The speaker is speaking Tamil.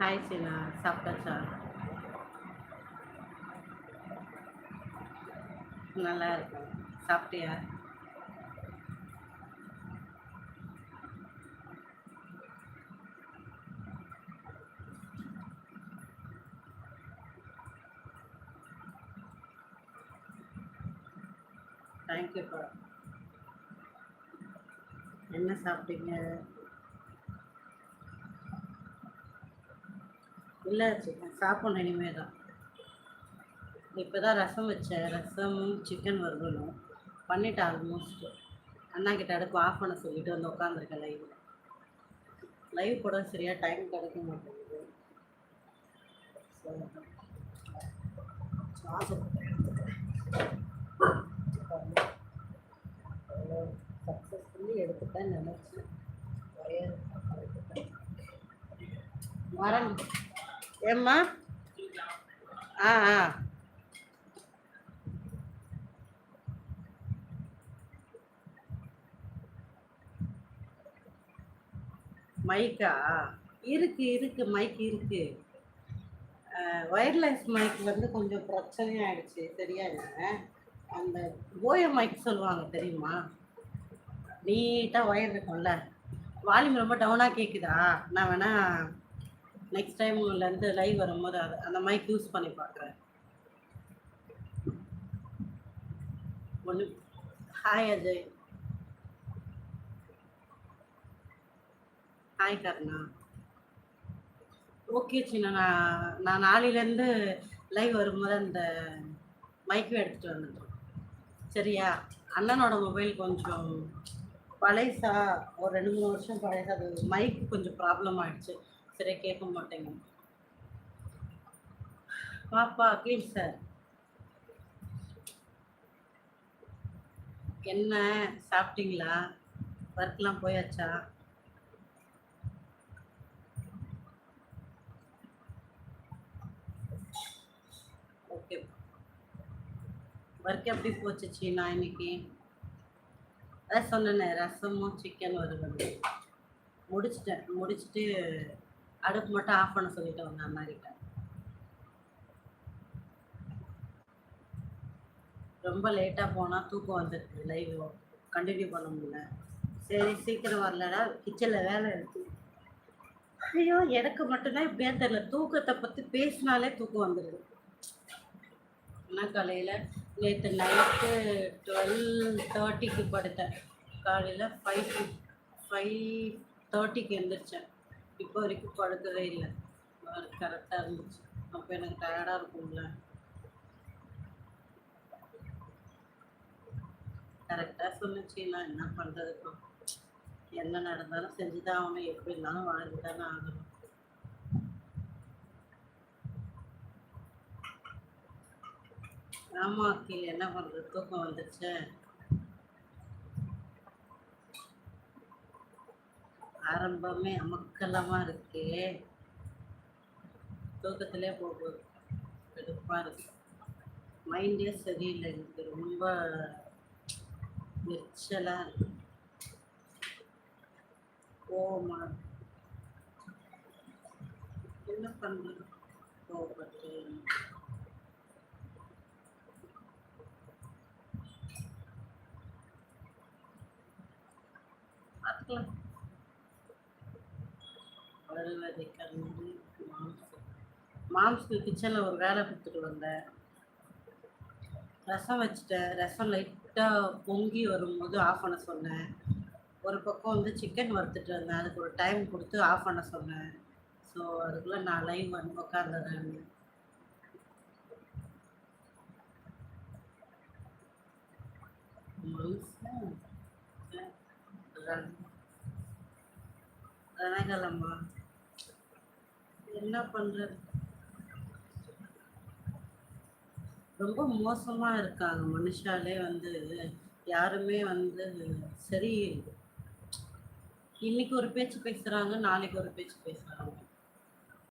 ஹாய் சீனா சாப்பிட்டாச்சா நல்லா இருக்கும் சாப்பிட்டியா தேங்க்யூப்பா என்ன சாப்பிட்டீங்க இல்லை சிக்கன் சாப்பிடணும் இனிமே தான் இப்போ தான் ரசம் வச்சேன். ரசமும் சிக்கன் வறுவலும். பண்ணிட்டேன் ஆல்மோஸ்ட் அண்ணா கிட்ட அடுப்பு ஆஃப் பண்ண சொல்லிட்டு வந்து உட்காந்துருக்கேன் லைவில் லைவ் கூட சரியாக டைம் கிடைக்க மாட்டேங்குது. சக்ஸஸ்ஃபுல்லி எடுத்துட்டேன் நினச்சேன் ஒரே வரேன் ஏம்மா? ஆ ஆ. மைக்கா? இருக்கு இருக்கு மைக் இருக்கு. ஒயர்லெஸ் மைக் வந்து கொஞ்சம் பிரச்சனையாயிடுச்சு தெரியாது? அந்த ஓய மைக் சொல்லுவாங்க தெரியுமா? நீட்டாக ஒயர் இருக்கும்ல. வால்யூம் ரொம்ப டவுனாக கேட்குதா நான் வேணா நெக்ஸ்ட் டைம்லேருந்து லைவ் வரும்போது அது அந்த மைக் யூஸ் பண்ணி பார்க்குறேன் ஒன்று hi Ajay. Hi Karuna. Okay சின்ன நான் நான் நாளையிலேருந்து லைவ் வரும்போது அந்த மைக்கும் எடுத்துகிட்டு வந்துட்டோம் சரியா? அண்ணனோட மொபைல் கொஞ்சம் பழைசா ஒரு ரெண்டு மூணு வருஷம் பழைசா அது மைக் கொஞ்சம் ப்ராப்ளம் ஆயிடுச்சு. சரியா கேட்க மாட்டேங்க. பாப்பா கீழ் சார் என்ன சாப்பிட்டீங்களா? ஒர்க்லாம் போயாச்சா? ஓகே ஒர்க் எப்படி போச்சுச்சு நான் இன்னைக்கு? அதான் சொன்னேனே ரசமும் சிக்கன் வருவது முடிச்சிட்டேன் முடிச்சுட்டு அடுப்பு மட்டும் ஆஃப் பண்ண சொல்லிட்டு வந்த அம்மா கிட்ட. ரொம்ப லேட்டாக போனால் தூக்கம் வந்துடுது லைவ் கண்டினியூ பண்ண முடியல. சரி சீக்கிரம் வரலடா. கிச்சனில் வேலை இருக்கு. ஐயோ எனக்கு மட்டும்தான் இப்படியே தெரியல. தூக்கத்தை பற்றி பேசினாலே தூக்கம் வந்துடுது ஆனால் காலையில்? நேற்று நைட்டு டுவெல் தேர்ட்டிக்கு படுத்தேன். காலையில் ஃபைவ் ஃபைவ் தேர்ட்டிக்கு எழுந்திரிச்சேன் இப்போ வரைக்கும் படுக்கவே இல்லை. கரெக்டாக இருந்துச்சு. அப்போ எனக்கு டயர்டாக இருக்கும்ல. கரெக்டாக சொன்னிச்சு நான் என்ன பண்ணுறதுக்கும் என்ன நடந்தாலும் செஞ்சு தான் ஆகணும். எப்படி இல்லாமல் வாழ்ந்து தானே ஆகணும். ஆமா அக்கில் என்ன பண்றது? தூக்கம் வந்துருச்சு. ஆரம்பமே அமக்கலமா இருக்கு. தூக்கத்திலே போக எடுப்பா இருக்கு. மைண்டே சரியில்லை எனக்கு ரொம்ப எரிச்சலா இருக்கு. கோவமா என்ன பண்றது? கோபப்பட்டு வருவதை கண்டு மாம்சம். மாம்ஸ்க்கு கிச்சனில் ஒரு வேலை கொடுத்துட்டு வந்தேன். ரசம் வச்சுட்டேன். ரசம் லைட்டாக பொங்கி வரும்போது ஆஃப் பண்ண சொன்னேன். ஒரு பக்கம் வந்து சிக்கன் வறுத்துட்டு இருந்தேன். அதுக்கு ஒரு டைம் கொடுத்து ஆஃப் பண்ண சொன்னேன். ஸோ அதுக்குள்ளே நான் லைவ் வந்து உட்காந்துறேன் மாம்சம்? என்ன பண்றது? ரொம்ப மோசமா இருக்காங்க. மனுஷாலே வந்து யாருமே வந்து சரி இன்னைக்கு ஒரு பேச்சு பேசுறாங்க நாளைக்கு ஒரு பேச்சு பேசுறாங்க.